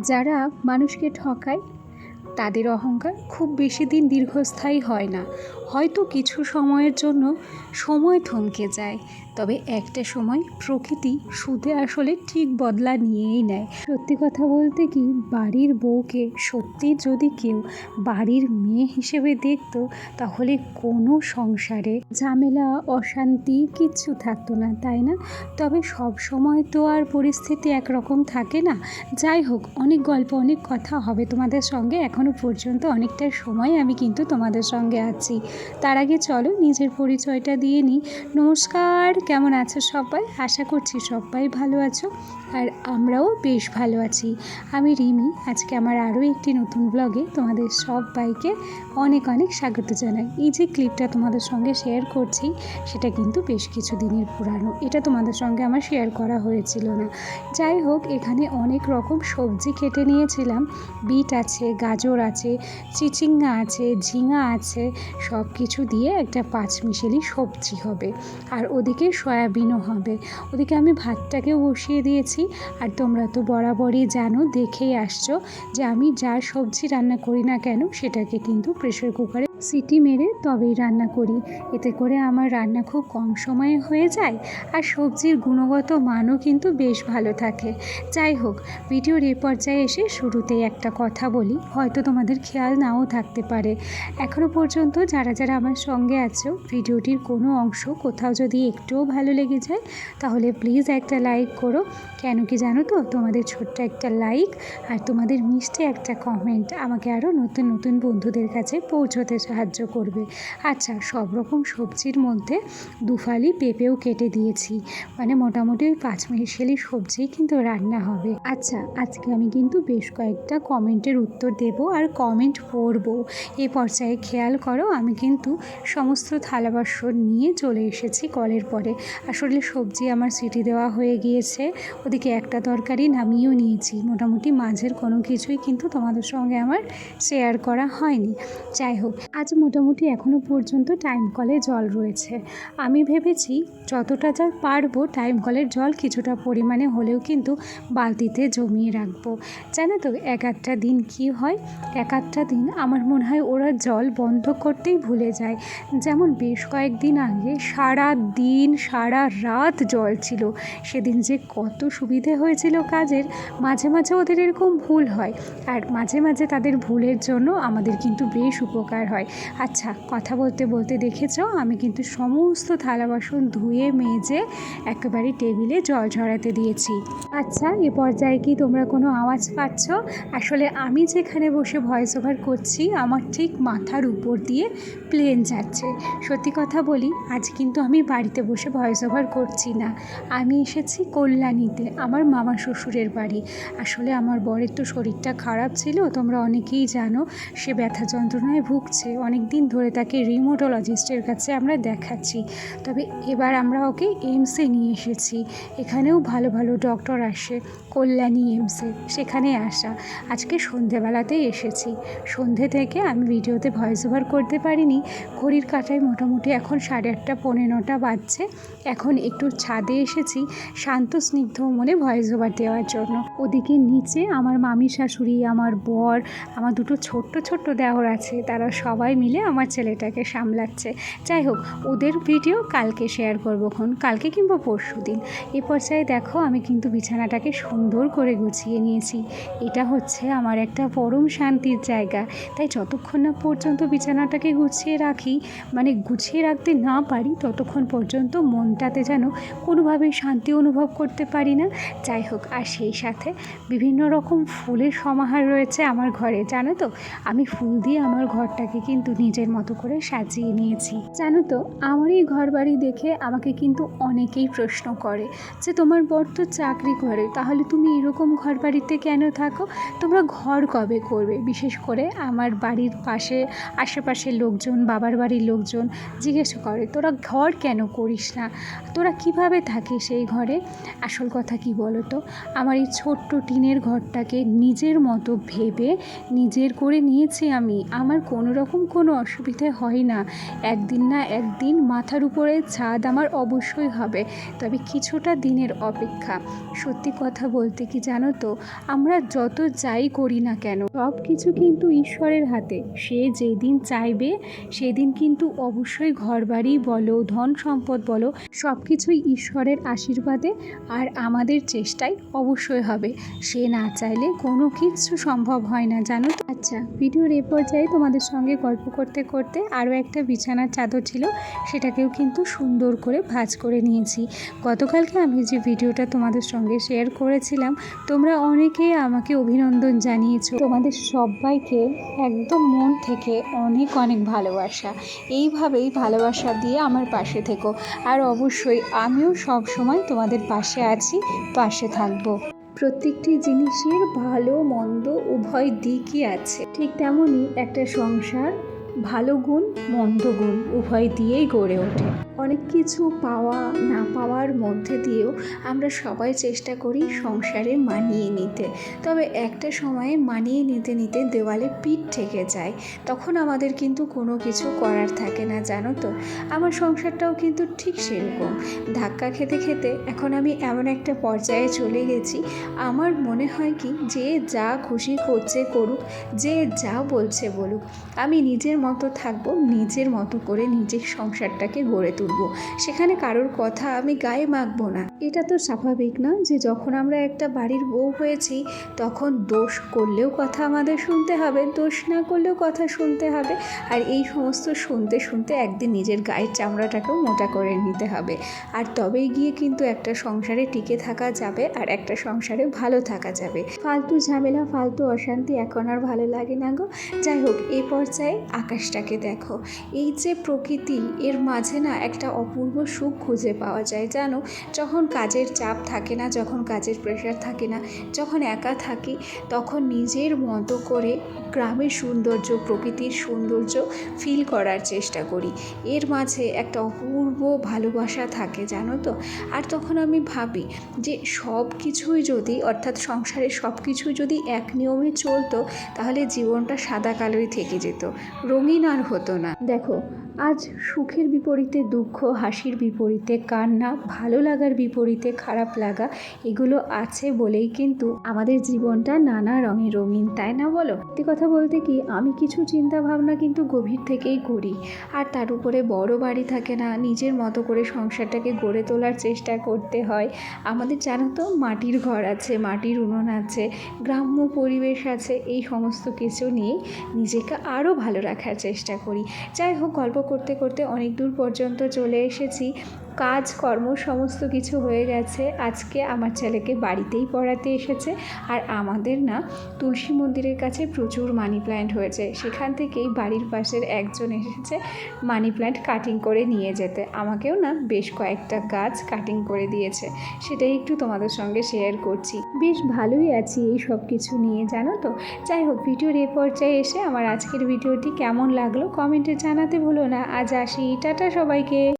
যারা মানুষকে ঠকায়, তাদের অহংকার খুব বেশি দিন দীর্ঘস্থায়ী হয় না। হয়তো কিছু সময়ের জন্য সময় থমকে যায় তবে একটা সময় প্রকৃতি সুদে আসলে ঠিক বদলা নিয়েই নেয়। সত্যি কথা বলতে কি, বাড়ির বউকে সত্যি যদি কেউ বাড়ির মেয়ে হিসেবে দেখতো, তাহলে কোনো সংসারে ঝামেলা, অশান্তি কিচ্ছু থাকতো না, তাই না? তবে সব সময় তো আর পরিস্থিতি একরকম থাকে না। যাই হোক, অনেক গল্প, অনেক কথা হবে তোমাদের সঙ্গে। এখনও পর্যন্ত অনেকটা সময় আমি কিন্তু তোমাদের সঙ্গে আছি। তার আগে চলো নিজের পরিচয়টা দিয়ে নিই। নমস্কার কেমন আছো সবাই? আশা করছি সবাই ভালো আছো আর আমরাও বেশ ভালো আছি। আমি রিমি, আজকে আমার আরও একটি নতুন ব্লগে তোমাদের সবাইকে অনেক অনেক স্বাগত জানাই। এই যে ক্লিপটা তোমাদের সঙ্গে শেয়ার করছি, সেটা কিন্তু বেশ কিছু দিনের পুরানো। এটা তোমাদের সঙ্গে আমার শেয়ার করা হয়েছিল না। যাই হোক, এখানে অনেক রকম সবজি কেটে নিয়েছিলাম। বিট আছে, গাজর আছে, চিচিঙ্গা আছে, ঝিঙা আছে সব কিছু দিয়ে একটা পাঁচমিশেলি সবজি হবে। আর ওদিকে সয়াবিনও হবে। ওদিকে আমি ভাতটাকেও বসিয়ে দিয়েছি। আর তোমরা তো বরাবরই জানো, দেখেই আসছো যে আমি যা সবজি রান্না করি না কেন, সেটাকে কিন্তু প্রেশার কুকারে সিটি মেরে তবেই রান্না করি। এতে করে আমার রান্না খুব কম সময়ে হয়ে যায় আর সবজির গুণগত মানও কিন্তু বেশ ভালো থাকে। যাই হোক, ভিডিওর এ পর্যায়ে এসে শুরুতেই একটা কথা বলি। হয়তো তোমাদের খেয়াল নাও থাকতে পারে। এখনও পর্যন্ত যারা যারা আমার সঙ্গে আছো, ভিডিওটির কোনো অংশ কোথাও যদি একটুও ভালো লেগে যায়, তাহলে প্লিজ একটা লাইক করো। কেন কি জানো তো, তোমাদের ছোট্ট একটা লাইক আর তোমাদের মিষ্টি একটা কমেন্ট আমাকে আরও নতুন নতুন বন্ধুদের কাছে পৌঁছতে সাহায্য করবে। আচ্ছা সব রকম সবজির মধ্যে দুফালি পেঁপেও কেটে দিয়েছি। মানে মোটামুটি ওই পাঁচ মিশালি সবজি কিন্তু রান্না হবে। আচ্ছা আজকে আমি কিন্তু বেশ কয়েকটা কমেন্টের উত্তর দেব আর কমেন্ট পড়ব। এই পর্যায়ে খেয়াল করো, আমি কিন্তু সমস্ত থালা বাসন নিয়ে চলে এসেছি কলের পরে। আসলে সবজি আমার সিটি দেওয়া হয়ে গিয়েছে, ওদিকে একটা তরকারি নামিয়েও নিয়েছি। মোটামুটি মাঝের কোনো কিছুই কিন্তু তোমাদের সঙ্গে আমার শেয়ার করা হয়নি। যাই হোক আজ মোটামুটি এখনও পর্যন্ত টাইম কলে জল রয়েছে। আমি ভেবেছি যতটা যা পারব টাইম কলের জল কিছুটা পরিমাণে হলেও কিন্তু বালতিতে জমিয়ে রাখব। জানো তো, এক একটা দিন কি হয়? এক একটা দিন আমার মনে হয় ওরা জল বন্ধ করতেই ভুলে যায়। যেমন বেশ কয়েকদিন আগে সারা দিন, সারা রাত জল ছিল। সেদিন যে কত সুবিধে হয়েছিল কাজের, মাঝে মাঝে ওদের এরকম ভুল হয়। আর মাঝে মাঝে তাদের ভুলের জন্য আমাদের কিন্তু বেশ উপকার হয়। আচ্ছা কথা বলতে বলতে দেখেছ, আমি কিন্তু সমস্ত থালা বাসন ধুয়ে, মেজে একেবারে টেবিলে জল ঝরাতে দিয়েছি। আচ্ছা এ পর্যায়ে কি তোমরা কোনো আওয়াজ পাচ্ছ? আসলে আমি যেখানে বসে ভয়েস ওভার করছি, আমার ঠিক মাথার উপর দিয়ে প্লেন যাচ্ছে। সত্যি কথা বলি, আজ কিন্তু আমি বাড়িতে বসে ভয়েস ওভার করছি না। আমি এসেছি কল্যাণীতে, আমার মামা শ্বশুরের বাড়ি। আসলে আমার বরের তো শরীরটা খারাপ ছিল, তোমরা অনেকেই জানো, সে ব্যথা যন্ত্রণায় ভুগছে। অনেক দিন ধরে তাকে রিমোটোলজিস্টের কাছে আমরা দেখাচ্ছি। তবে এবার আমরা ওকে এইমসে নিয়ে এসেছি। এখানেও ভালো ভালো ডক্টর আসে, কল্যাণী এইমসে সেখানে আসা। আজকে সন্ধেবেলাতেই এসেছি। সন্ধে থেকে আমি ভিডিওতে ভয়েস ওভার করতে পারিনি। ঘড়ির কাঁটায় মোটামুটি এখন সাড়ে আটটা, পৌনে নটা বাজছে। এখন একটু ছাদে এসেছি, শান্ত, স্নিগ্ধ মনে ভয়েস ওভার দেওয়ার জন্য। ওদিকে নিচে আমার মামি শাশুড়ি, আমার বর, আমার দুটো ছোট্ট ছোট্ট দেওর আছে। তারা সবাই মিলে আমার ছেলেটাকে সামলাচ্ছে। যাই হোক, ওদের ভিডিও কালকে শেয়ার করব খন কালকে কিংবা পরশু দিন। এ পর্যায়ে দেখো, আমি কিন্তু বিছানাটাকে সুন্দর করে গুছিয়ে নিয়েছি। এটা হচ্ছে আমার একটা পরম শান্তির জায়গা। তাই যতক্ষণ না পর্যন্ত বিছানাটাকে গুছিয়ে রাখি মানে গুছিয়ে রাখতে না পারি, ততক্ষণ পর্যন্ত মনটাতে যেন কোনোভাবেই শান্তি অনুভব করতে পারি না। যাই হোক, আর সেই সাথে বিভিন্ন রকম ফুলের সমাহার রয়েছে আমার ঘরে। জানো তো? আমি ফুল দিয়ে আমার ঘরটাকে কিন্তু নিজের মতো করে সাজিয়ে নিয়েছি। জানো তো, আমার এই ঘর বাড়ি দেখে আমাকে কিন্তু অনেকেই প্রশ্ন করে যে, তোমার বর তো চাকরি করে, তাহলে তুমি এরকম ঘর বাড়িতে কেন থাকো? তোমরা ঘর কবে করবে? বিশেষ করে আমার বাড়ির পাশে, আশেপাশের লোকজন, বাবার বাড়ির লোকজন জিজ্ঞেস করে, তোরা ঘর কেন করিস না? তোরা কীভাবে থাকিস এই ঘরে? আসল কথা কি বলো তো আমার এই ছোট্ট টিনের ঘরটাকে নিজের মতো ভেবে, নিজের করে নিয়েছি আমি। আমার কোনো রকম কোনো অসুবিধে হয় না। একদিন না একদিন মাথার উপরে ছাদ আমার অবশ্যই হবে, তবে কিছুটা দিনের অপেক্ষা। সত্যি কথা বলতে কি জানো তো, আমরা যত যাই করি না কেন, সব কিছু কিন্তু ঈশ্বরের হাতে। সে যেদিন চাইবে, সেদিন কিন্তু অবশ্যই ঘরবাড়ি বলো, ধন সম্পদ বলো, সব কিছুই ঈশ্বরের আশীর্বাদে আর আমাদের চেষ্টায় অবশ্যই হবে। সে না চাইলে কোনো কিছু সম্ভব হয় না, জানো? আচ্ছা ভিডিওর এ পর্যায়ে তোমাদের সঙ্গে গল্প করতে করতে আরও একটা বিছানার চাদর ছিল, সেটাকেও কিন্তু সুন্দর করে ভাঁজ করে নিয়েছি। গতকালকে আমি যে ভিডিওটা তোমাদের সঙ্গে শেয়ার করেছিলাম, তোমরা অনেকেই আমাকে অভিনন্দন জানিয়েছো। তোমাদের সবাইকে একদম মন থেকে অনেক অনেক ভালোবাসা। এইভাবেই ভালোবাসা দিয়ে আমার পাশে থেকো। আর অবশ্যই আমিও সব সময় তোমাদের পাশে আছি, পাশে থাকব। প্রত্যেকটি জিনিসের ভালো, মন্দ, উভয় দিকই আছে। ঠিক তেমনই একটা সংসার ভালো গুণ, মন্দ গুণ উভয় দিয়েই গড়ে ওঠে। অনেক কিছু পাওয়া, না পাওয়ার মধ্যে দিয়েও আমরা সবাই চেষ্টা করি সংসারে মানিয়ে নিতে। তবে একটা সময়ে মানিয়ে নিতে নিতে দেওয়ালে পিঠ থেকে যায়। তখন আমাদের কিন্তু কোনো কিছু করার থাকে না, জানো তো? আমার সংসারটাও কিন্তু ঠিক সেরকম। ধাক্কা খেতে খেতে এখন আমি এমন একটা পর্যায়ে চলে গেছি, আমার মনে হয় কি যে যা খুশি করছে করুক, যে যা বলছে বলুক, আমি নিজের মতো থাকব, নিজের মতো করে নিজের সংসারটাকে গড়ে তুলবো। সেখানে কারোর কথা আমি গায়ে মাখবো না। এটা তো স্বাভাবিক না যে যখন আমরা একটা বাড়ির বউ হয়েছি, তখন দোষ করলেও কথা আমাদের শুনতে হবে, দোষ না করলেও কথা শুনতে হবে। আর এই সমস্ত শুনতে শুনতে একদিন নিজের গায়ের চামড়াটাকেও মোটা করে নিতে হবে। আর তবেই গিয়ে কিন্তু একটা সংসারে টিকে থাকা যাবে আর একটা সংসারে ভালো থাকা যাবে। ফালতু ঝামেলা, ফালতু অশান্তি এখন আর ভালো লাগে না গো। যাই হোক এই পর্যায়ে আকাশটাকে দেখো। এই যে প্রকৃতি, এর মাঝে না একটা অপূর্ব সুখ খুঁজে পাওয়া যায়, জানো? যখন কাজের চাপ থাকে না, যখন কাজের প্রেশার থাকে না, যখন একা থাকি, তখন নিজের মতো করে গ্রামের সৌন্দর্য, প্রকৃতির সৌন্দর্য ফিল করার চেষ্টা করি। এর মাঝে একটা অপূর্ব ভালোবাসা থাকে, জানো তো? আর তখন আমি ভাবি যে সব কিছুই যদি, অর্থাৎ সংসারের সব কিছুই যদি এক নিয়মে চলতো, তাহলে জীবনটা সাদা কালোই থেকে যেত। রঙিন আর হতো না। দেখো, আজ সুখের বিপরীতে দুঃখ, হাসির বিপরীতে কান্না, ভালো লাগার বিপরীতে খারাপ লাগা, এগুলো আছে বলেই কিন্তু আমাদের জীবনটা নানা রঙে রঙিন, তাই না বলো? সত্যি কথা বলতে কি, আমি কিছু চিন্তা ভাবনা কিন্তু গভীর থেকেই করি। আর তার উপরে বড় বাড়ি থাকে না, নিজের মতো করে সংসারটাকে গড়ে তোলার চেষ্টা করতে হয়। আমাদের জানো তো, মাটির ঘর আছে, মাটির উনুন আছে, গ্রাম্য পরিবেশ আছে, এই সমস্ত কিছু নিয়েই নিজেকে আরও ভালো রাখার চেষ্টা করি। যাই হোক, গল্প করতে করতে অনেক দূর পর্যন্ত চলে এসেছি। কাজ, কর্ম সমস্ত কিছু হয়ে গেছে। আজকে আমার ছেলেকে বাড়িতেই পড়াতে এসেছে। আর আমাদের না তুলসী মন্দিরের কাছে প্রচুর মানি প্ল্যান্ট হয়েছে। সেখান থেকেই বাড়ির পাশের একজন এসেছে মানি প্ল্যান্ট কাটিং করে নিয়ে যেতে। আমাকেও না বেশ কয়েকটা গাছ কাটিং করে দিয়েছে। সেটাই একটু তোমাদের সঙ্গে শেয়ার করছি। বেশ ভালোই আছি এই সব কিছু নিয়ে, জানো তো? যাই হোক ভিডিওর এ পর্যায়ে এসে আমার আজকের ভিডিওটি কেমন লাগল কমেন্টে জানাতে ভুলো না। আজ আসি। টাটা সবাইকে।